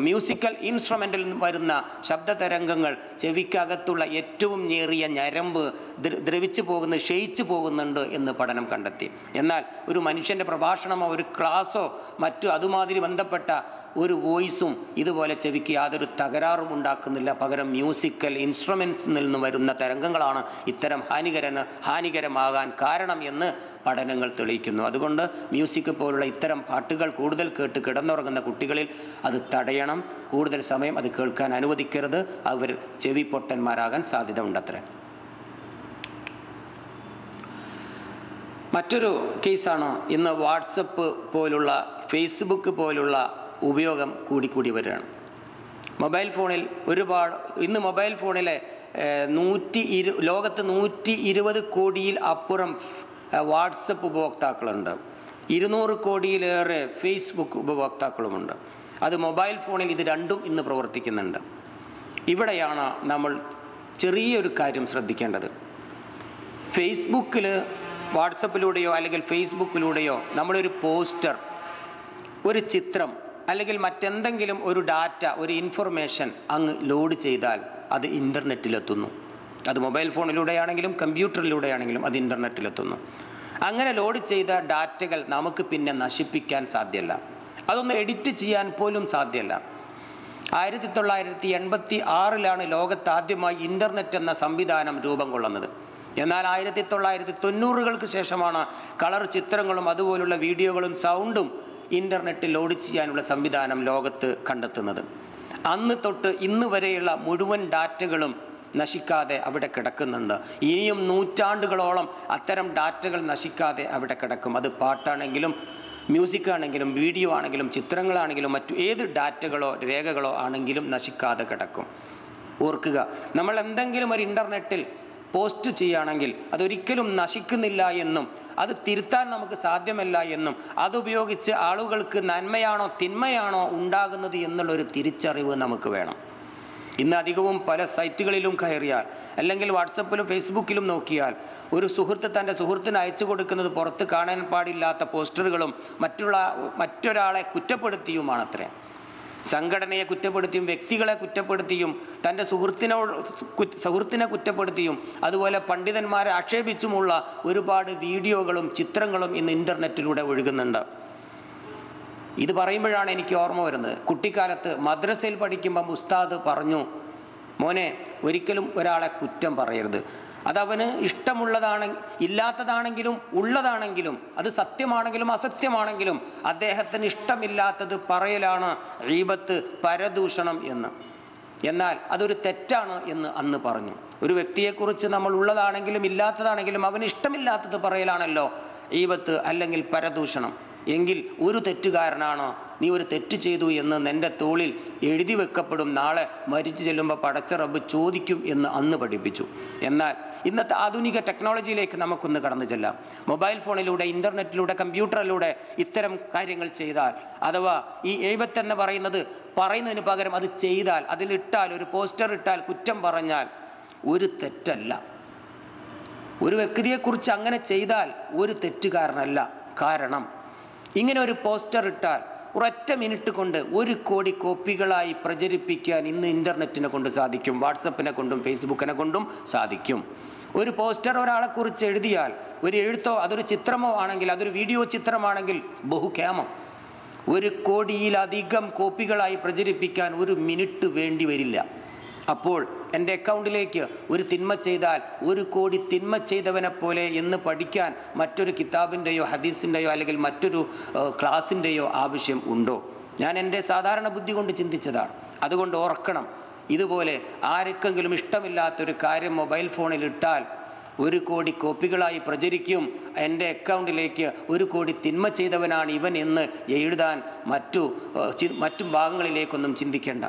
[SPEAKER 1] മ്യൂസിക്കൽ ഇൻസ്ട്രുമെന്റിൽ വരുന്ന ശബ്ദതരംഗങ്ങൾ ചെവിക്കകത്തുള്ള ഏറ്റവും നേറിയ ഞരമ്പ് ദ്ര- ദ്രവിച്ചു പോകുന്ന ക്ഷയിച്ചു പോകുന്നുണ്ട് എന്ന് പഠനം കണ്ടെത്തി. എന്നാൽ ഒരു മനുഷ്യന്റെ പ്രഭാഷണമോ ഒരു ക്ലാസ്സോ മറ്റു അതുമാതിരി ബന്ധപ്പെട്ട ഒരു വോയിസും ഇതുപോലെ ചെവിക്ക് യാതൊരു തകരാറും ഉണ്ടാക്കുന്നില്ല. പകരം മ്യൂസിക്കൽ ഇൻസ്ട്രുമെൻസിൽ നിന്ന് വരുന്ന തരംഗങ്ങളാണ് ഇത്തരം ഹാനികരന് ഹാനികരമാകാൻ കാരണം എന്ന് പഠനങ്ങൾ തെളിയിക്കുന്നു. അതുകൊണ്ട് മ്യൂസിക് പോലുള്ള ഇത്തരം പാട്ടുകൾ കൂടുതൽ കേട്ട് കിടന്നുറങ്ങുന്ന കുട്ടികളിൽ അത് തടയണം. കൂടുതൽ സമയം അത് കേൾക്കാൻ അനുവദിക്കരുത്. അവർ ചെവി പൊട്ടന്മാരാകാൻ സാധ്യത ഉണ്ടത്രേ മറ്റൊരു കേസാണ് ഇന്ന് വാട്സപ്പ് പോലുള്ള ഫേസ്ബുക്ക് പോലുള്ള ഉപയോഗം കൂടിക്കൂടി വരികയാണ്. മൊബൈൽ ഫോണിൽ ഒരുപാട് ഇന്ന് മൊബൈൽ ഫോണിലെ നൂറ്റി ഇരു ലോകത്ത് നൂറ്റി ഇരുപത് കോടിയിൽ അപ്പുറം വാട്സപ്പ് ഉപഭോക്താക്കളുണ്ട്. ഇരുന്നൂറ് കോടിയിലേറെ ഫേസ്ബുക്ക് ഉപഭോക്താക്കളുമുണ്ട്. അത് മൊബൈൽ ഫോണിൽ ഇത് രണ്ടും ഇന്ന് പ്രവർത്തിക്കുന്നുണ്ട്. ഇവിടെയാണ് നമ്മൾ ചെറിയൊരു കാര്യം ശ്രദ്ധിക്കേണ്ടത്. ഫേസ്ബുക്കിൽ വാട്സപ്പിലൂടെയോ അല്ലെങ്കിൽ ഫേസ്ബുക്കിലൂടെയോ നമ്മളൊരു പോസ്റ്റർ ഒരു ചിത്രം അല്ലെങ്കിൽ മറ്റെന്തെങ്കിലും ഒരു ഡാറ്റ ഒരു ഇൻഫർമേഷൻ അങ്ങ് ലോഡ് ചെയ്താൽ അത് ഇന്റർനെറ്റിലെത്തുന്നു അത് മൊബൈൽ ഫോണിലൂടെയാണെങ്കിലും കമ്പ്യൂട്ടറിലൂടെയാണെങ്കിലും അത് ഇന്റർനെറ്റിലെത്തുന്നു അങ്ങനെ ലോഡ് ചെയ്ത ഡാറ്റകൾ നമുക്ക് പിന്നെ നശിപ്പിക്കാൻ സാധ്യമല്ല. അതൊന്ന് എഡിറ്റ് ചെയ്യാൻ പോലും സാധ്യമല്ല. ആയിരത്തി തൊള്ളായിരത്തി എൺപത്തി ആറിലാണ് ലോകത്താദ്യമായി ഇന്റർനെറ്റ് എന്ന സംവിധാനം രൂപം കൊള്ളുന്നത്. എന്നാൽ ആയിരത്തി തൊള്ളായിരത്തി തൊണ്ണൂറുകൾക്ക് ശേഷമാണ് കളർ ചിത്രങ്ങളും അതുപോലുള്ള വീഡിയോകളും സൗണ്ടും ഇന്റർനെറ്റിൽ ലോഡ് ചെയ്യാനുള്ള സംവിധാനം ലോകത്ത് കണ്ടെത്തുന്നത്. അന്ന് തൊട്ട് ഇന്ന് വരെയുള്ള മുഴുവൻ ഡാറ്റകളും നശിക്കാതെ അവിടെ കിടക്കുന്നുണ്ട്. ഇനിയും നൂറ്റാണ്ടുകളോളം അത്തരം ഡാറ്റകൾ നശിക്കാതെ അവിടെ കിടക്കും. അത് പാട്ടാണെങ്കിലും മ്യൂസിക് ആണെങ്കിലും വീഡിയോ ആണെങ്കിലും ചിത്രങ്ങളാണെങ്കിലും മറ്റു ഏത് ഡാറ്റകളോ രേഖകളോ ആണെങ്കിലും നശിക്കാതെ കിടക്കും. ഓർക്കുക നമ്മൾ എന്തെങ്കിലും ഒരു ഇന്റർനെറ്റിൽ പോസ്റ്റ് ചെയ്യുകയാണെങ്കിൽ അതൊരിക്കലും നശിക്കുന്നില്ല എന്നും അത് തിരുത്താൻ നമുക്ക് സാധ്യമല്ല എന്നും അതുപയോഗിച്ച് ആളുകൾക്ക് നന്മയാണോ തിന്മയാണോ ഉണ്ടാകുന്നത് എന്നുള്ളൊരു തിരിച്ചറിവ് നമുക്ക് വേണം. ഇന്ന് അധികവും പല സൈറ്റുകളിലും കയറിയാൽ അല്ലെങ്കിൽ വാട്സപ്പിലും ഫേസ്ബുക്കിലും നോക്കിയാൽ ഒരു സുഹൃത്ത് തന്റെ സുഹൃത്തിന് അയച്ചു കൊടുക്കുന്നത് പുറത്ത് കാണാൻ പാടില്ലാത്ത പോസ്റ്ററുകളും മറ്റുള്ള മറ്റൊരാളെ കുറ്റപ്പെടുത്തിയുമാണത്രേ. സംഘടനയെ കുറ്റപ്പെടുത്തിയും വ്യക്തികളെ കുറ്റപ്പെടുത്തിയും തന്റെ സുഹൃത്തിനോട് സുഹൃത്തിനെ കുറ്റപ്പെടുത്തിയും അതുപോലെ പണ്ഡിതന്മാരെ ആക്ഷേപിച്ചുമുള്ള ഒരുപാട് വീഡിയോകളും ചിത്രങ്ങളും ഇന്ന് ഇന്റർനെറ്റിലൂടെ ഒഴുകുന്നുണ്ട്. ഇത് പറയുമ്പോഴാണ് എനിക്ക് ഓർമ്മ വരുന്നത്. കുട്ടിക്കാലത്ത് മദ്രസയിൽ പഠിക്കുമ്പം ഉസ്താദ് പറഞ്ഞു മോനെ ഒരിക്കലും ഒരാളെ കുറ്റം പറയരുത്. അതവന് ഇഷ്ടമുള്ളതാണ് ഇല്ലാത്തതാണെങ്കിലും ഉള്ളതാണെങ്കിലും അത് സത്യമാണെങ്കിലും അസത്യമാണെങ്കിലും അദ്ദേഹത്തിന് ഇഷ്ടമില്ലാത്തത് പറയലാണ് റീബത്ത് പരദൂഷണം എന്ന്. എന്നാൽ അതൊരു തെറ്റാണ് എന്ന് അന്ന് പറഞ്ഞു. ഒരു വ്യക്തിയെക്കുറിച്ച് നമ്മൾ ഉള്ളതാണെങ്കിലും ഇല്ലാത്തതാണെങ്കിലും അവന് ഇഷ്ടമില്ലാത്തത് പറയലാണല്ലോ ഈബത്ത് അല്ലെങ്കിൽ പരദൂഷണം. എങ്കിൽ ഒരു തെറ്റുകാരനാണോ? നീ ഒരു തെറ്റ് ചെയ്തു എന്ന് നിന്റെ തോളിൽ എഴുതി വെക്കപ്പെടും. നാളെ മരിച്ചു ചെല്ലുമ്പോൾ പടച്ച റബ്ബ് ചോദിക്കും എന്ന് അന്ന് പഠിപ്പിച്ചു. എന്നാൽ ഇന്നത്തെ ആധുനിക ടെക്നോളജിയിലേക്ക് നമുക്കൊന്ന് കടന്നു ചെല്ലാം. മൊബൈൽ ഫോണിലൂടെ ഇന്റർനെറ്റിലൂടെ കമ്പ്യൂട്ടറിലൂടെ ഇത്തരം കാര്യങ്ങൾ ചെയ്താൽ അഥവാ ഈ എഴുപത്തെന്ന് പറയുന്നത് പറയുന്നതിന് പകരം അത് ചെയ്താൽ അതിലിട്ടാൽ ഒരു പോസ്റ്റർ ഇട്ടാൽ കുറ്റം പറഞ്ഞാൽ ഒരു തെറ്റല്ല. ഒരു വ്യക്തിയെക്കുറിച്ച് അങ്ങനെ ചെയ്താൽ ഒരു തെറ്റുകാരനല്ല. കാരണം ഇങ്ങനെ ഒരു പോസ്റ്റർ ഇട്ടാൽ ഒരൊറ്റ മിനിറ്റ് കൊണ്ട് ഒരു കോടി കോപ്പികളായി പ്രചരിപ്പിക്കാൻ ഇന്ന് ഇന്റർനെറ്റിനെ കൊണ്ട് സാധിക്കും. വാട്സപ്പിനെ കൊണ്ടും ഫേസ്ബുക്കിനെ കൊണ്ടും സാധിക്കും. ഒരു പോസ്റ്റർ ഒരാളെക്കുറിച്ച് എഴുതിയാൽ ഒരു എഴുത്തോ അതൊരു ചിത്രമോ ആണെങ്കിൽ അതൊരു വീഡിയോ ചിത്രമാണെങ്കിൽ ബഹുക്ഷേമം. ഒരു കോടിയിലധികം കോപ്പികളായി പ്രചരിപ്പിക്കാൻ ഒരു മിനിറ്റ് വേണ്ടി വരില്ല. അപ്പോൾ എന്റെ അക്കൗണ്ടിലേക്ക് ഒരു തിന്മ ചെയ്താൽ ഒരു കോടി തിന്മ ചെയ്തവനെ പോലെ എന്ന് പഠിക്കാൻ മറ്റൊരു കിതാബിന്റെയോ ഹദീസിന്റെയോ അല്ലെങ്കിൽ മറ്റൊരു ക്ലാസിന്റെയോ ആവശ്യം ഉണ്ടോ? ഞാൻ എന്റെ സാധാരണ ബുദ്ധി കൊണ്ട് ചിന്തിച്ചതാണ്. അതുകൊണ്ട് ഓർക്കണം ഇതുപോലെ ആർക്കെങ്കിലും ഇഷ്ടമില്ലാത്തൊരു കാര്യം മൊബൈൽ ഫോണിൽ ഇട്ടാൽ ഒരു കോടി കോപ്പികളായി പ്രചരിക്കും. എന്റെ അക്കൗണ്ടിലേക്ക് ഒരു കോടി തിന്മ ചെയ്തവനാണ് ഇവൻ എന്ന് എഴുതാൻ മറ്റു മറ്റു ഭാഗങ്ങളിലേക്കൊന്നും ചിന്തിക്കേണ്ട.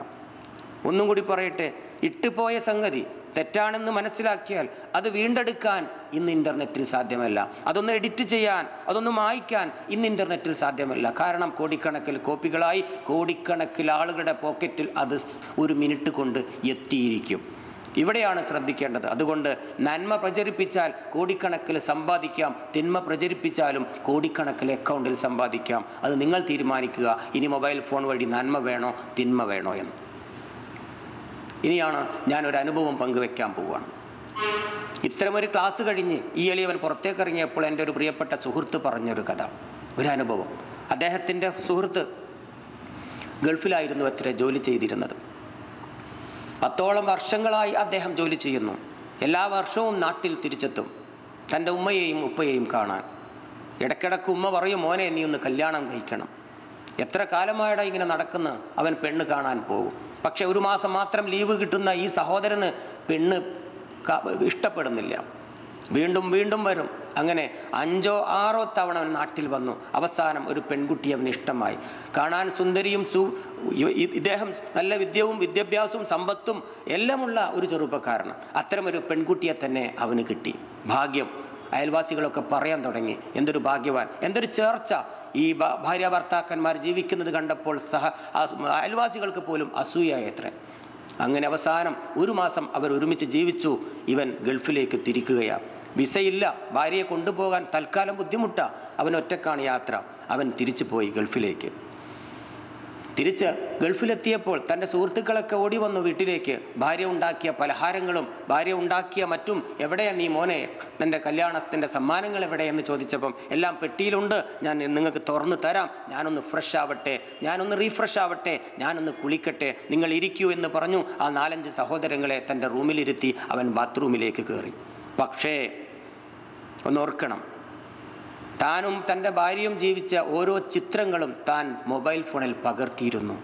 [SPEAKER 1] ഒന്നും കൂടി പറയട്ടെ ഇട്ടുപോയ സംഗതി തെറ്റാണെന്ന് മനസ്സിലാക്കിയാൽ അത് വീണ്ടെടുക്കാൻ ഇന്ന് ഇന്റർനെറ്റിൽ സാധ്യമല്ല. അതൊന്ന് എഡിറ്റ് ചെയ്യാൻ അതൊന്ന് മായ്ക്കാൻ ഇന്ന് ഇന്റർനെറ്റിൽ സാധ്യമല്ല. കാരണം കോടിക്കണക്കിൽ കോപ്പികളായി കോടിക്കണക്കിൽ ആളുകളുടെ പോക്കറ്റിൽ അത് ഒരു മിനിറ്റ് കൊണ്ട് എത്തിയിരിക്കും. ഇവിടെയാണ് ശ്രദ്ധിക്കേണ്ടത്. അതുകൊണ്ട് നന്മ പ്രചരിപ്പിച്ചാൽ കോടിക്കണക്കിൽ സമ്പാദിക്കാം. തിന്മ പ്രചരിപ്പിച്ചാലും കോടിക്കണക്കിൽ അക്കൗണ്ടിൽ സമ്പാദിക്കാം. അത് നിങ്ങൾ തീരുമാനിക്കുക. ഇനി മൊബൈൽ ഫോൺ വഴി നന്മ വേണോ തിന്മ വേണോ എന്ന്. ഇനിയാണ് ഞാനൊരു അനുഭവം പങ്കുവെക്കാൻ പോവുകയാണ് ഇത്തരമൊരു ക്ലാസ് കഴിഞ്ഞ് ഈ എളിയവൻ പുറത്തേക്ക് ഇറങ്ങിയപ്പോൾ എന്റെ ഒരു പ്രിയപ്പെട്ട സുഹൃത്ത് പറഞ്ഞൊരു കഥ ഒരു അനുഭവം അദ്ദേഹത്തിന്റെ സുഹൃത്ത് ഗൾഫിലായിരുന്നു അത്ര ജോലി ചെയ്തിരുന്നത്. പത്തോളം വർഷങ്ങളായി അദ്ദേഹം ജോലി ചെയ്യുന്നു. എല്ലാ വർഷവും നാട്ടിൽ തിരിച്ചെത്തും. തന്റെ ഉമ്മയെയും ഉപ്പയെയും കാണാൻ. ഇടയ്ക്കിടയ്ക്ക് ഉമ്മ പറയും മോനെ നീ ഒന്ന് കല്യാണം കഴിക്കണം. എത്ര കാലമായിട ഇങ്ങനെ നടക്കുന്ന? അവൻ പെണ്ണ് കാണാൻ പോകും പക്ഷെ ഒരു മാസം മാത്രം ലീവ് കിട്ടുന്ന ഈ സഹോദരന് പെണ്ണ് ഇഷ്ടപ്പെടുന്നില്ല. വീണ്ടും വീണ്ടും വരും. അങ്ങനെ അഞ്ചോ ആറോ തവണ നാട്ടിൽ വന്നു. അവസാനം ഒരു പെൺകുട്ടി അവന് ഇഷ്ടമായി. കാണാൻ സുന്ദരിയും സു ഇദ്ദേഹം നല്ല വിദ്യവും വിദ്യാഭ്യാസവും സമ്പത്തും എല്ലാമുള്ള ഒരു ചെറുപ്പക്കാരനാണ് അത്തരമൊരു പെൺകുട്ടിയെ തന്നെ അവന് കിട്ടി. ഭാഗ്യം. അയൽവാസികളൊക്കെ പറയാൻ തുടങ്ങി. എന്തൊരു ഭാഗ്യവാൻ. എന്തൊരു ചേർച്ച. ഈ ഭാര്യ ഭർത്താക്കന്മാർ ജീവിക്കുന്നത് കണ്ടപ്പോൾ സഹ അയൽവാസികൾക്ക് പോലും അസൂയായത്രേ അങ്ങനെ അവസാനം ഒരു മാസം അവർ ഒരുമിച്ച് ജീവിച്ചു. ഇവൻ ഗൾഫിലേക്ക് തിരിക്കുകയാണ് വിസയില്ല. ഭാര്യയെ കൊണ്ടുപോകാൻ തൽക്കാലം ബുദ്ധിമുട്ടാണ് അവൻ ഒറ്റക്കാണ് യാത്ര. അവൻ തിരിച്ചു പോയി ഗൾഫിലേക്ക്. തിരിച്ച് ഗൾഫിലെത്തിയപ്പോൾ തന്റെ സുഹൃത്തുക്കളൊക്കെ ഓടി വന്നു വീട്ടിലേക്ക്. ഭാര്യ ഉണ്ടാക്കിയ പലഹാരങ്ങളും ഭാര്യ ഉണ്ടാക്കിയ മറ്റും എവിടെയാ നീ മോനെ? നിന്റെ കല്യാണത്തിന്റെ സമ്മാനങ്ങൾ എവിടെയെന്ന് ചോദിച്ചപ്പം എല്ലാം പെട്ടിയിലുണ്ട്. ഞാൻ നിങ്ങൾക്ക് തുറന്നു തരാം. ഞാനൊന്ന് ഫ്രഷ് ആവട്ടെ. ഞാനൊന്ന് റീഫ്രഷ് ആവട്ടെ. ഞാനൊന്ന് കുളിക്കട്ടെ. നിങ്ങൾ ഇരിക്കൂ എന്ന് പറഞ്ഞു ആ നാലഞ്ച് സഹോദരങ്ങളെ തന്റെ റൂമിലിരുത്തി അവൻ ബാത്റൂമിലേക്ക് കയറി. പക്ഷേ ഒന്ന് ഓർക്കണം. താനും തന്റെ ഭാര്യയും ജീവിച്ച ഓരോ ചിത്രങ്ങളും താൻ മൊബൈൽ ഫോണിൽ പകർത്തിയിരുന്നു.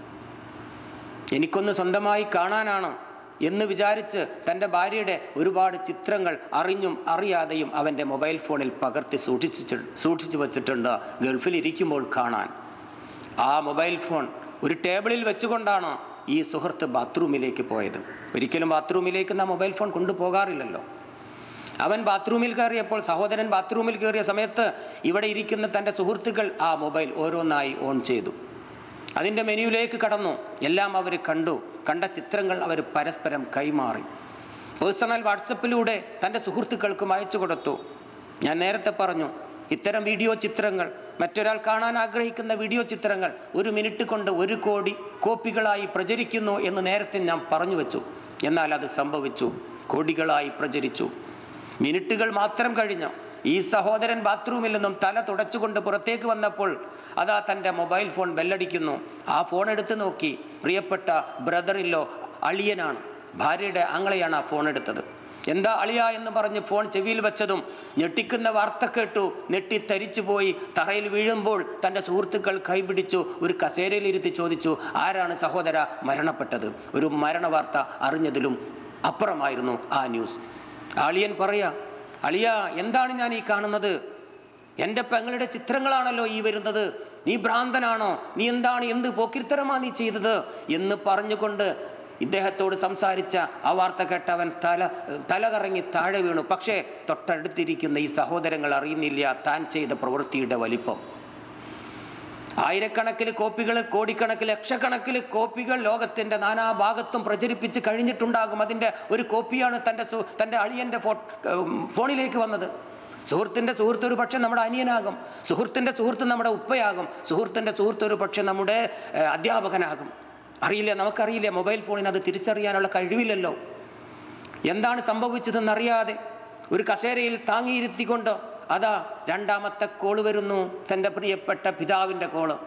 [SPEAKER 1] എനിക്കൊന്ന് സ്വന്തമായി കാണാനാണ് എന്ന് വിചാരിച്ച് തന്റെ ഭാര്യയുടെ ഒരുപാട് ചിത്രങ്ങൾ അറിഞ്ഞും അറിയാതെയും അവന്റെ മൊബൈൽ ഫോണിൽ പകർത്തി സൂക്ഷിച്ചു സൂക്ഷിച്ചു വച്ചിട്ടുണ്ട് ഗൾഫിൽ ഇരിക്കുമ്പോൾ കാണാൻ. ആ മൊബൈൽ ഫോൺ ഒരു ടേബിളിൽ വെച്ചുകൊണ്ടാണ് ഈ സുഹൃത്ത് ബാത്റൂമിലേക്ക് പോയത്. ഒരിക്കലും ബാത്റൂമിലേക്ക് നാം മൊബൈൽ ഫോൺ കൊണ്ടുപോകാറില്ലല്ലോ. അവൻ ബാത്റൂമിൽ കയറിയപ്പോൾ സഹോദരൻ ബാത്റൂമിൽ കയറിയ സമയത്ത് ഇവിടെ ഇരിക്കുന്ന തന്റെ സുഹൃത്തുക്കൾ ആ മൊബൈൽ ഓരോന്നായി ഓൺ ചെയ്തു. അതിന്റെ മെനുവിലേക്ക് കടന്നു. എല്ലാം അവർ കണ്ടു. കണ്ട ചിത്രങ്ങൾ അവർ പരസ്പരം കൈമാറി. പേഴ്സണൽ വാട്സപ്പിലൂടെ തന്റെ സുഹൃത്തുക്കൾക്കും അയച്ചു കൊടുത്തു. ഞാൻ നേരത്തെ പറഞ്ഞു ഇത്തരം വീഡിയോ ചിത്രങ്ങൾ മറ്റൊരാൾ കാണാൻ ആഗ്രഹിക്കുന്ന വീഡിയോ ചിത്രങ്ങൾ ഒരു മിനിറ്റ് കൊണ്ട് ഒരു കോടി കോപ്പികളായി പ്രചരിക്കുന്നു എന്ന് നേരത്തെ ഞാൻ പറഞ്ഞു വെച്ചു. എന്നാൽ അത് സംഭവിച്ചു. കോടികളായി പ്രചരിച്ചു. മിനിറ്റുകൾ മാത്രം കഴിഞ്ഞു. ഈ സഹോദരൻ ബാത്റൂമിൽ നിന്നും തല തുടച്ചുകൊണ്ട് പുറത്തേക്ക് വന്നപ്പോൾ അതാ തന്റെ മൊബൈൽ ഫോൺ ബെല്ലടിക്കുന്നു ആ ഫോൺ എടുത്ത് നോക്കി. പ്രിയപ്പെട്ട ബ്രദറില്ലോ അളിയനാണ്. ഭാര്യയുടെ ആങ്ങളെയാണ് ആ ഫോൺ എടുത്തത്. എന്താ അളിയ എന്ന് പറഞ്ഞ് ഫോൺ ചെവിയിൽ വെച്ചതും ഞെട്ടിക്കുന്ന വാർത്ത കേട്ടു. ഞെട്ടി തരിച്ചു പോയി. തറയിൽ വീഴുമ്പോൾ തന്റെ സുഹൃത്തുക്കൾ കൈപിടിച്ചു ഒരു കസേരയിൽ ഇരുത്തി ചോദിച്ചു ആരാണ് സഹോദര മരണപ്പെട്ടത്? ഒരു മരണ വാർത്ത അറിഞ്ഞതിലും അപ്പുറമായിരുന്നു ആ ന്യൂസ് അളിയൻ പറയാ അളിയ എന്താണ് ഞാൻ ഈ കാണുന്നത്? എന്റെ പെങ്ങളുടെ ചിത്രങ്ങളാണല്ലോ ഈ വരുന്നത്. നീ ഭ്രാന്തനാണോ? നീ എന്താണ് എന്ത് പോക്കിരിത്തരമാ നീ ചെയ്തത്? എന്ന് പറഞ്ഞുകൊണ്ട് ഇദ്ദേഹത്തോട് സംസാരിച്ച ആ വാർത്ത കേട്ടവൻ തല തല കറങ്ങി താഴെ വീണു. പക്ഷേ തൊട്ടടുത്തിരിക്കുന്ന ഈ സഹോദരങ്ങൾ അറിയുന്നില്ല താൻ ചെയ്ത പ്രവൃത്തിയുടെ വലിപ്പം. ആയിരക്കണക്കിന് കോപ്പികൾ കോടിക്കണക്കിന് ലക്ഷക്കണക്കിന് കോപ്പികൾ ലോകത്തിന്റെ നാനാഭാഗത്തും പ്രചരിപ്പിച്ച് കഴിഞ്ഞിട്ടുണ്ടാകും. അതിന്റെ ഒരു കോപ്പിയാണ് തന്റെ തന്റെ അളിയന്റെ ഫോ ഫോണിലേക്ക് വന്നത്. സുഹൃത്തിന്റെ സുഹൃത്ത് ഒരു പക്ഷേ നമ്മുടെ അനിയനാകും. സുഹൃത്തിന്റെ സുഹൃത്ത് നമ്മുടെ ഉപ്പയാകും. സുഹൃത്തിന്റെ സുഹൃത്ത് ഒരു പക്ഷേ നമ്മുടെ അധ്യാപകനാകും. അറിയില്ല നമുക്കറിയില്ല. മൊബൈൽ ഫോണിന് അത് തിരിച്ചറിയാനുള്ള കഴിവില്ലല്ലോ. എന്താണ് സംഭവിച്ചതെന്നറിയാതെ ഒരു കസേരയിൽ താങ്ങിയിരുത്തിക്കൊണ്ട് അതാ രണ്ടാമത്തെ കോൾ വരുന്നു തന്റെ പ്രിയപ്പെട്ട പിതാവിന്റെ കോൾ.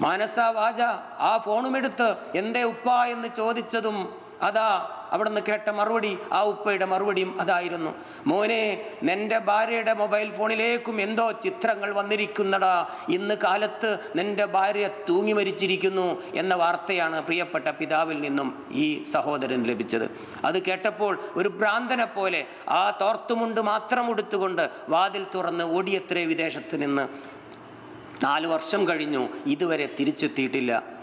[SPEAKER 1] മാനസ വാച ആ ഫോണുമെടുത്ത് എന്തേ ഉപ്പ എന്ന് ചോദിച്ചതും അതാ അവിടുന്ന് കേട്ട മറുപടി ആ ഉപ്പയുടെ മറുപടിയും അതായിരുന്നു. മോനെ നിന്റെ ഭാര്യയുടെ മൊബൈൽ ഫോണിലേക്കും എന്തോ ചിത്രങ്ങൾ വന്നിരിക്കുന്നടാ. ഇന്ന് കാലത്ത് നിന്റെ ഭാര്യ തൂങ്ങി മരിച്ചിരിക്കുന്നു എന്ന വാർത്തയാണ് പ്രിയപ്പെട്ട പിതാവിൽ നിന്നും ഈ സഹോദരൻ ലഭിച്ചത്. അത് കേട്ടപ്പോൾ ഒരു ഭ്രാന്തനെ പോലെ ആ തോർത്തുമുണ്ട് മാത്രം ഉടുത്തുകൊണ്ട് വാതിൽ തുറന്ന് ഓടിയത്രേ വിദേശത്ത് നിന്ന്. നാല് വർഷം കഴിഞ്ഞു ഇതുവരെ തിരിച്ചെത്തിയിട്ടില്ല.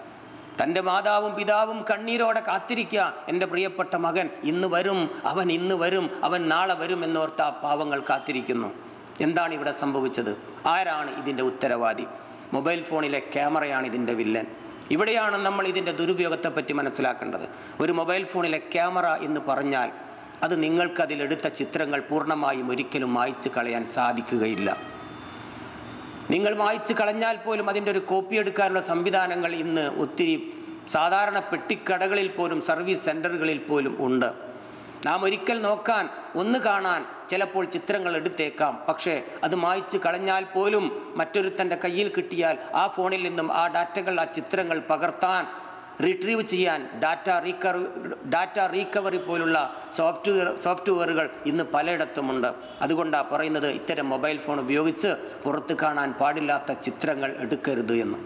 [SPEAKER 1] തന്റെ മാതാവും പിതാവും കണ്ണീരോടെ കാത്തിരിക്കുക. എന്റെ പ്രിയപ്പെട്ട മകൻ ഇന്ന് വരും അവൻ ഇന്ന് വരും അവൻ നാളെ വരും എന്നോർത്ത് പാവങ്ങൾ കാത്തിരിക്കുന്നു. എന്താണ് ഇവിടെ സംഭവിച്ചത്? ആരാണ് ഇതിന്റെ ഉത്തരവാദി? മൊബൈൽ ഫോണിലെ ക്യാമറയാണ് ഇതിന്റെ വില്ലൻ. ഇവിടെയാണ് നമ്മൾ ഇതിന്റെ ദുരുപയോഗത്തെപ്പറ്റി മനസ്സിലാക്കേണ്ടത്. ഒരു മൊബൈൽ ഫോണിലെ ക്യാമറ എന്ന് പറഞ്ഞാൽ അത് നിങ്ങൾക്കതിലെടുത്ത ചിത്രങ്ങൾ പൂർണമായും ഒരിക്കലും മായ്ച്ചു കളയാൻ സാധിക്കുകയില്ല. നിങ്ങൾ വായിച്ചു കളഞ്ഞാൽ പോലും അതിന്റെ ഒരു കോപ്പി എടുക്കാനുള്ള സംവിധാനങ്ങൾ ഇന്ന് ഒത്തിരി സാധാരണ പെട്ടിക്കടകളിൽ പോലും സർവീസ് സെന്ററുകളിൽ പോലും ഉണ്ട്. നാം ഒരിക്കൽ നോക്കാൻ ഒന്ന് കാണാൻ ചിലപ്പോൾ ചിത്രങ്ങൾ എടുത്തേക്കാം. പക്ഷേ അത് മായ്ച്ച് കളഞ്ഞാൽ പോലും മറ്റൊരുത്തന്റെ കയ്യിൽ കിട്ടിയാൽ ആ ഫോണിൽ നിന്നും ആ ഡാറ്റകൾ ആ ചിത്രങ്ങൾ പകർത്താൻ റിട്രീവ് ചെയ്യാൻ ഡാറ്റ റീകർ ഡാറ്റ റീകവറി പോലുള്ള സോഫ്റ്റ്വെയർ സോഫ്റ്റ്വെയറുകൾ ഇന്ന് പലയിടത്തുമുണ്ട്. അതുകൊണ്ടാണ് പറയുന്നത് ഇത്തരം മൊബൈൽ ഫോൺ ഉപയോഗിച്ച് പുറത്ത് കാണാൻ പാടില്ലാത്ത ചിത്രങ്ങൾ എടുക്കരുത് എന്ന്.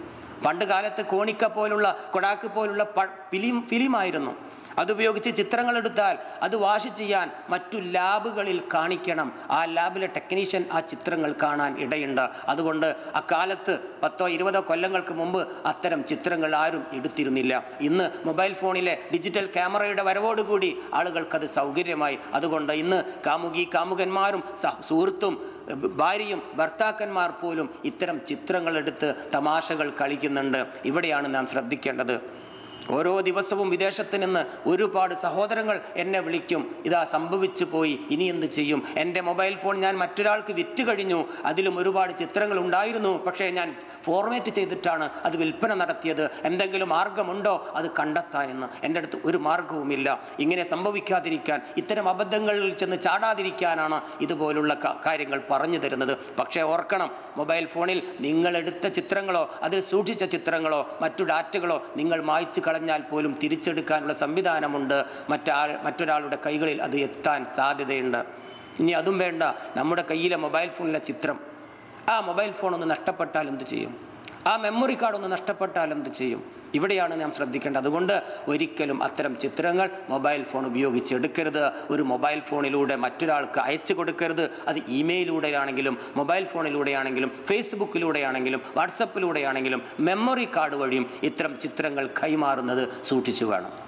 [SPEAKER 1] പണ്ട് കാലത്ത് കോണിക്ക പോലുള്ള കൊടാക്ക് പോലുള്ള ഫിലിം ഫിലിമായിരുന്നു. അതുപയോഗിച്ച് ചിത്രങ്ങൾ എടുത്താൽ അത് വാഷ് ചെയ്യാൻ മറ്റു ലാബുകളിൽ കാണിക്കണം. ആ ലാബിലെ ടെക്നീഷ്യൻ ആ ചിത്രങ്ങൾ കാണാൻ ഇടയുണ്ട്. അതുകൊണ്ട് അക്കാലത്ത് പത്തോ ഇരുപതോ കൊല്ലങ്ങൾക്ക് മുമ്പ് അത്തരം ചിത്രങ്ങൾ ആരും എടുത്തിരുന്നില്ല. ഇന്ന് മൊബൈൽ ഫോണിലെ ഡിജിറ്റൽ ക്യാമറയുടെ വരവോടുകൂടി ആളുകൾക്കത് സൗകര്യമായി. അതുകൊണ്ട് ഇന്ന് കാമുകി കാമുകന്മാരും സഹ- സുഹൃത്തും ഭാര്യയും ഭർത്താക്കന്മാർ പോലും ഇത്തരം ചിത്രങ്ങളെടുത്ത് തമാശകൾ കളിക്കുന്നുണ്ട്. ഇവിടെയാണ് നാം ശ്രദ്ധിക്കേണ്ടത്. ഓരോ ദിവസവും വിദേശത്ത് നിന്ന് ഒരുപാട് സഹോദരങ്ങൾ എന്നെ വിളിക്കും. ഇതാ സംഭവിച്ചു പോയി. ഇനി എന്ത് ചെയ്യും? എന്റെ മൊബൈൽ ഫോൺ ഞാൻ മറ്റൊരാൾക്ക് വിറ്റ് കഴിഞ്ഞു. അതിലും ഒരുപാട് ചിത്രങ്ങൾ ഉണ്ടായിരുന്നു. പക്ഷേ ഞാൻ ഫോർമാറ്റ് ചെയ്തിട്ടാണ് അത് വിൽപ്പന നടത്തിയത്. എന്തെങ്കിലും മാർഗമുണ്ടോ? അത് കണ്ടെത്താനെന്ന് എന്റെ അടുത്ത് ഒരു മാർഗവുമില്ല. ഇങ്ങനെ സംഭവിക്കാതിരിക്കാൻ ഇത്തരം അബദ്ധങ്ങളിൽ ചെന്ന് ചാടാതിരിക്കാനാണ് ഇതുപോലുള്ള കാര്യങ്ങൾ പറഞ്ഞു തരുന്നത്. പക്ഷേ ഓർക്കണം മൊബൈൽ ഫോണിൽ നിങ്ങളെടുത്ത ചിത്രങ്ങളോ അതിൽ സൂക്ഷിച്ച ചിത്രങ്ങളോ മറ്റു ഡാറ്റകളോ നിങ്ങൾ മായ്ച്ചു കളഞ്ഞാൽ പോലും തിരിച്ചെടുക്കാനുള്ള സംവിധാനമുണ്ട്. മറ്റാ മറ്റൊരാളുടെ കൈകളിൽ അത് എത്താൻ സാധ്യതയുണ്ട്. ഇനി അതും വേണ്ട. നമ്മുടെ കയ്യിലെ മൊബൈൽ ഫോണിലെ ചിത്രം. ആ മൊബൈൽ ഫോൺ ഒന്ന് നഷ്ടപ്പെട്ടാൽ എന്ത് ചെയ്യും? ആ മെമ്മറി കാർഡ് ഒന്ന് നഷ്ടപ്പെട്ടാൽ എന്ത് ചെയ്യും? ഇവിടെയാണ് നാം ശ്രദ്ധിക്കേണ്ടത്. അതുകൊണ്ട് ഒരിക്കലും അത്തരം ചിത്രങ്ങൾ മൊബൈൽ ഫോൺ ഉപയോഗിച്ച് എടുക്കരുത്. ഒരു മൊബൈൽ ഫോണിലൂടെ മറ്റൊരാൾക്ക് അയച്ചു കൊടുക്കരുത്. അത് ഇമെയിലൂടെയാണെങ്കിലും മൊബൈൽ ഫോണിലൂടെയാണെങ്കിലും ഫേസ്ബുക്കിലൂടെയാണെങ്കിലും വാട്സപ്പിലൂടെയാണെങ്കിലും മെമ്മറി കാർഡ് വഴിയും ഇത്തരം ചിത്രങ്ങൾ കൈമാറുന്നത് സൂക്ഷിച്ചു വേണം.